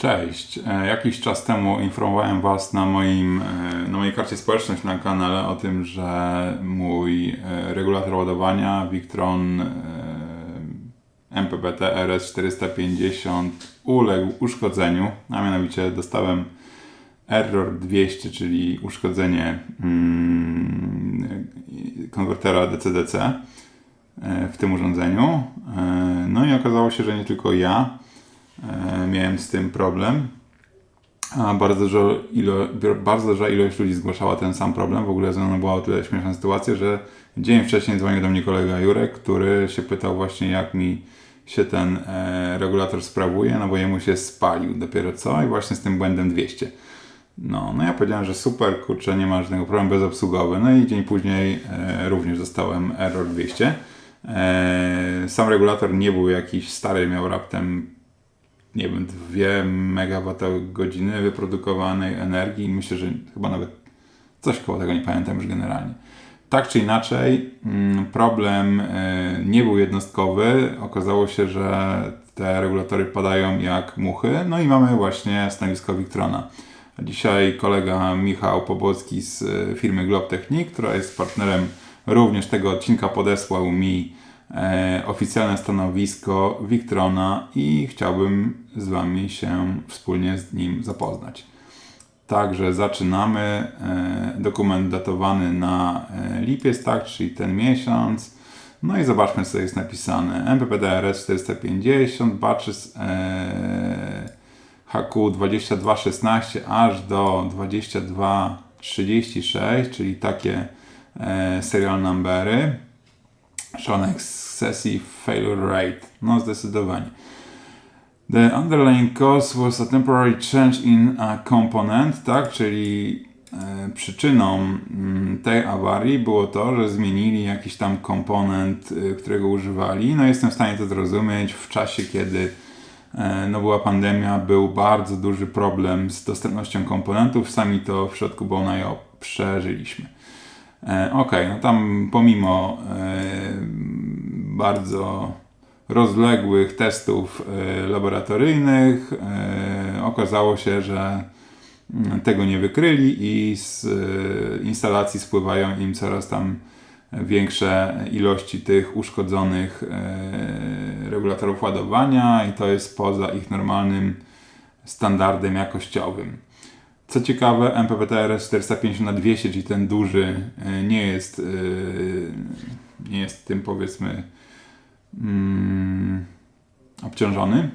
Cześć. E, jakiś czas temu informowałem Was na, moim, e, na mojej karcie społeczność na kanale o tym, że mój e, regulator ładowania Victron MPPT RS450 uległ uszkodzeniu, a mianowicie dostałem error 200, czyli uszkodzenie mm, konwertera DC-DC w tym urządzeniu. No i okazało się, że nie tylko ja, miałem z tym problem. A bardzo dużo, ilo, bardzo duża ilość ludzi zgłaszała ten sam problem. W ogóle ze mną była o tyle śmieszna sytuacja, że dzień wcześniej dzwonił do mnie kolega Jurek, który się pytał właśnie jak mi się ten e, regulator sprawuje, no bo jemu się spalił dopiero co i właśnie z tym błędem 200. No, no ja powiedziałem, że super, kurczę, nie ma żadnego problemu bezobsługowy. No i dzień później e, również dostałem error 200. E, sam regulator nie był jakiś stary, miał raptem nie wiem, 2 MWh wyprodukowanej energii. Myślę, że chyba nawet coś koło tego nie pamiętam już generalnie. Tak czy inaczej, mm, problem e, nie był jednostkowy. Okazało się, że te regulatory padają jak muchy. No i mamy właśnie stanowisko Victrona. Dzisiaj kolega Michał Pobocki z e, firmy Globtechnik, która jest partnerem również tego odcinka, podesłał mi oficjalne stanowisko Victrona i chciałbym z Wami się wspólnie z nim zapoznać. Także zaczynamy. E, dokument datowany na e, lipiec, tak, czyli ten miesiąc. No i zobaczmy, co jest napisane. MPPDRS 450, batches e, HQ 2216 aż do 2236, czyli takie e, serial numbery. Shown excessive failure rate. No zdecydowanie. The underlying cause was a temporary change in a component, tak, czyli e, przyczyną mm, tej awarii było to, że zmienili jakiś tam komponent, e, którego używali. No jestem w stanie to zrozumieć w czasie, kiedy e, no była pandemia, był bardzo duży problem z dostępnością komponentów. Sami to w środku Bonajo przeżyliśmy. E, ok, no tam pomimo e, bardzo rozległych testów e, laboratoryjnych okazało się, że mm, tego nie wykryli i z instalacji spływają im coraz tam większe ilości tych uszkodzonych regulatorów ładowania i to jest poza ich normalnym standardem jakościowym. Co ciekawe, MPPT-RS 450 na 200, czyli ten duży, nie jest, nie jest tym powiedzmy mm, obciążony.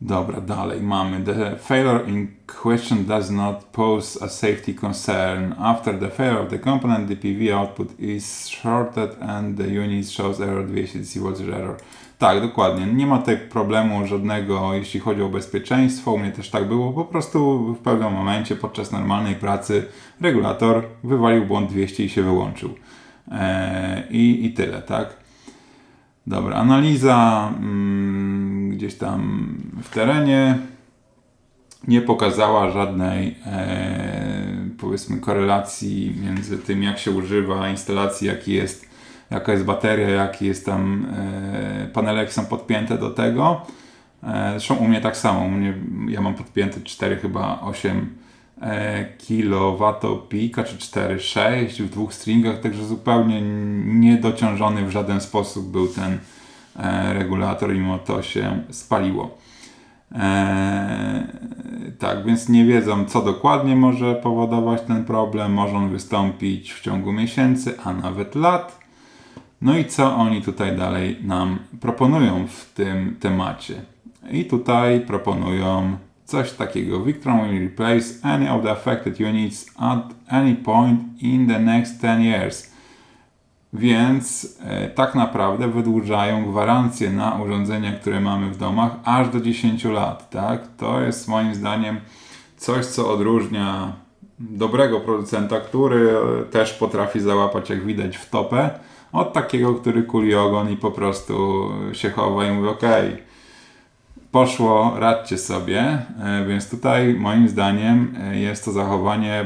Dobra, dalej mamy. The failure in question does not pose a safety concern. After the failure of the component, the PV output is shorted and the unit shows error 200 DC voltage error. Tak, dokładnie. Nie ma tutaj problemu żadnego, jeśli chodzi o bezpieczeństwo. U mnie też tak było. Po prostu w pewnym momencie podczas normalnej pracy regulator wywalił błąd 200 i się wyłączył. E, I, i tyle, tak? Dobra, analiza mm, gdzieś tam w terenie nie pokazała żadnej e, powiedzmy korelacji między tym, jak się używa instalacji, jaki jest, jaka jest bateria, jakie jest tam e, panele, jak są podpięte do tego. E, zresztą u mnie tak samo. U mnie, ja mam podpięte 4 chyba 8 E, kilowatopika czy 4,6 w dwóch stringach, także zupełnie niedociążony w żaden sposób był ten regulator, mimo to się spaliło. E, tak, więc nie wiedzą, co dokładnie może powodować ten problem. Może on wystąpić w ciągu miesięcy, a nawet lat. No i co oni tutaj dalej nam proponują w tym temacie? I tutaj proponują coś takiego. Victron will replace any of the affected units at any point in the next 10 years. Więc e, tak naprawdę wydłużają gwarancję na urządzenia, które mamy w domach aż do 10 lat. Tak? To jest moim zdaniem coś, co odróżnia dobrego producenta, który e, też potrafi załapać, jak widać, w topę, od takiego, który kuli ogon i po prostu się chowa i mówi ok, poszło, radźcie sobie, e, więc tutaj moim zdaniem e, jest to zachowanie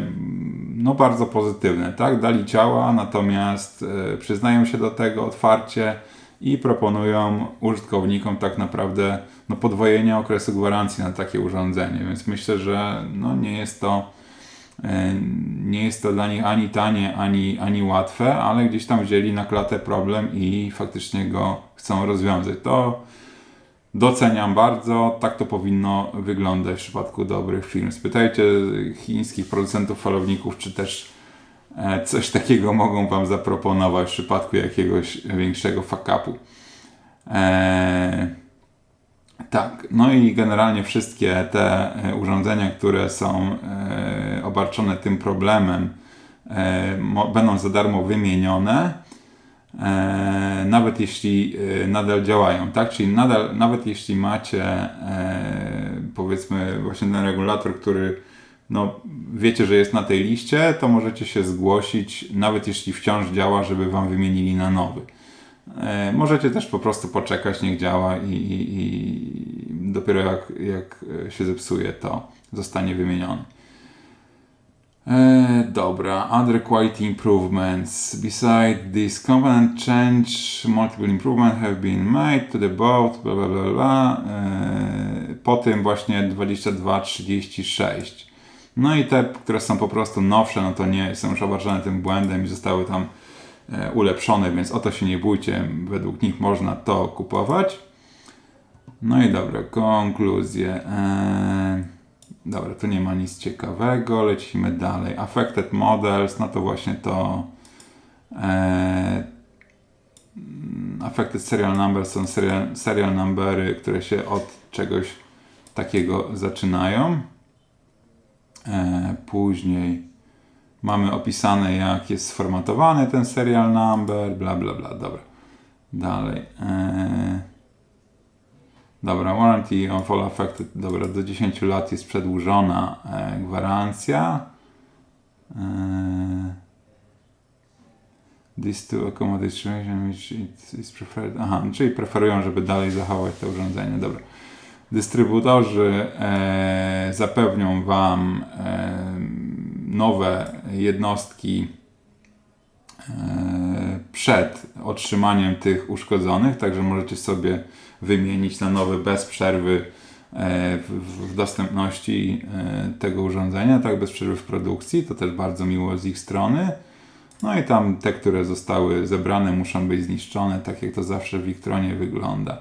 no bardzo pozytywne, tak? Dali ciała, natomiast e, przyznają się do tego otwarcie i proponują użytkownikom tak naprawdę no, podwojenie okresu gwarancji na takie urządzenie, więc myślę, że no, nie jest to e, nie jest to dla nich ani tanie, ani, ani łatwe, ale gdzieś tam wzięli na klatę problem i faktycznie go chcą rozwiązać. To doceniam bardzo, tak to powinno wyglądać w przypadku dobrych firm. Spytajcie chińskich producentów falowników, czy też e, coś takiego mogą Wam zaproponować w przypadku jakiegoś większego fuck-upu. Eee, tak, no i generalnie wszystkie te e, urządzenia, które są e, obarczone tym problemem, e, będą za darmo wymienione, nawet jeśli nadal działają, tak? Czyli nadal, nawet jeśli macie powiedzmy właśnie ten regulator, który no, wiecie, że jest na tej liście, to możecie się zgłosić, nawet jeśli wciąż działa, żeby Wam wymienili na nowy. E, możecie też po prostu poczekać, niech działa i, i, i dopiero jak, jak się zepsuje, to zostanie wymieniony. E, dobra, other quality improvements. Beside this component change, multiple improvements have been made to the boat, bla bla bla bla. E, po tym właśnie 2236. No i te, które są po prostu nowsze, no to nie są już obarczone tym błędem i zostały tam E, ulepszone, więc o to się nie bójcie, według nich można to kupować. No i dobra, konkluzje. Eee, dobra, tu nie ma nic ciekawego, lecimy dalej. Affected models, no to właśnie to eee, affected serial numbers są serial, serial numbery, które się od czegoś takiego zaczynają. Eee, później Mamy opisane, jak jest sformatowany ten serial number, bla bla bla. Dobra. Dalej. Eee... Dobra, warranty on fall affected. Dobra, do 10 lat jest przedłużona e, gwarancja. E, this to accommodate which is preferred. Aha, czyli preferują, żeby dalej zachować to urządzenie. Dobra. Dystrybutorzy e, zapewnią Wam e, nowe jednostki e, przed otrzymaniem tych uszkodzonych, także możecie sobie wymienić na nowe bez przerwy e, w dostępności e, tego urządzenia, tak bez przerwy w produkcji, to też bardzo miło z ich strony. No i tam te, które zostały zebrane muszą być zniszczone, tak jak to zawsze w Wiktronie wygląda.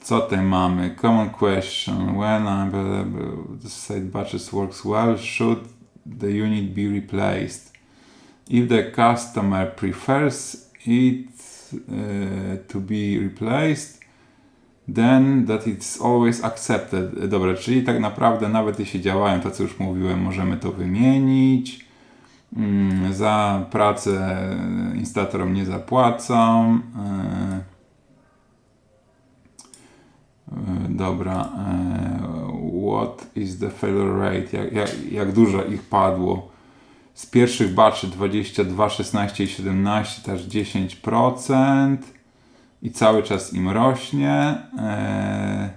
Co tutaj mamy? Common question. When the site batches works well, should the unit be replaced. If the customer prefers it uh, to be replaced, then that it's always accepted. Dobra, czyli tak naprawdę nawet jeśli działają to, co już mówiłem, możemy to wymienić. Mm, za pracę installatorom nie zapłacą. E, dobra. What is the failure rate, jak, jak, jak dużo ich padło. Z pierwszych batchy 22, 16 i 17 też 10% i cały czas im rośnie. Eee,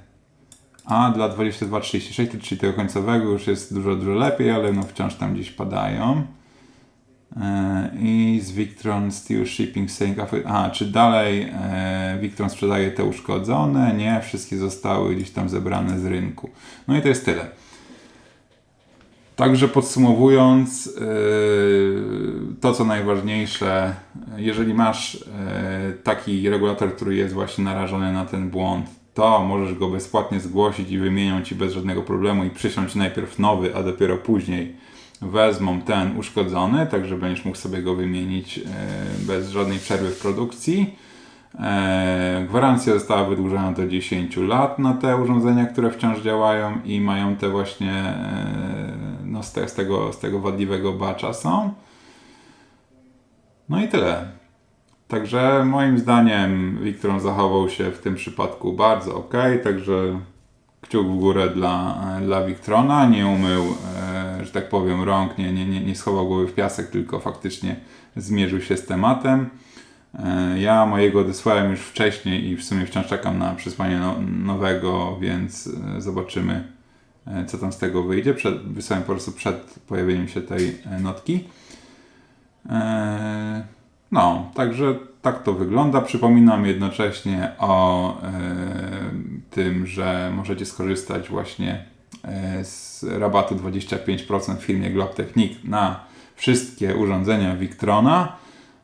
a dla 22, 36, czyli tego końcowego już jest dużo, dużo lepiej, ale no wciąż tam gdzieś padają. E, I z Victron Steel Shipping Saying A, czy dalej e, Victron sprzedaje te uszkodzone? Nie, wszystkie zostały gdzieś tam zebrane z rynku. No i to jest tyle. Także podsumowując, e, to co najważniejsze, jeżeli masz taki regulator, który jest właśnie narażony na ten błąd, to możesz go bezpłatnie zgłosić i wymienią ci bez żadnego problemu i przysiąść najpierw nowy, a dopiero później wezmą ten uszkodzony, tak że będziesz mógł sobie go wymienić e, bez żadnej przerwy w produkcji. E, gwarancja została wydłużona do 10 lat na te urządzenia, które wciąż działają i mają te właśnie e, no z, te, z, tego, z tego wadliwego bacza są. No i tyle. Także moim zdaniem Wiktor zachował się w tym przypadku bardzo ok, także kciuk w górę dla, dla Wiktrona, nie umył że tak powiem, rąk, nie, nie, nie, schował głowy w piasek, tylko faktycznie zmierzył się z tematem. E, ja mojego odesłałem już wcześniej i w sumie wciąż czekam na przysłanie no, nowego, więc e, zobaczymy, e, co tam z tego wyjdzie. Przed, wysłałem po prostu przed pojawieniem się tej notki. No, także tak to wygląda. Przypominam jednocześnie o e, tym, że możecie skorzystać właśnie e, z rabatu 25% w firmie Globtechnik na wszystkie urządzenia Victrona.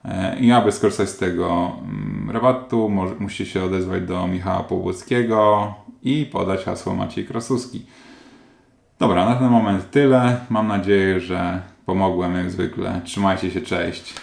E, I aby skorzystać z tego mm, rabatu, musicie się odezwać do Michała Powłockiego i podać hasło Maciej Krasuski. Dobra, na ten moment tyle. Mam nadzieję, że pomogłem jak zwykle. Trzymajcie się, cześć.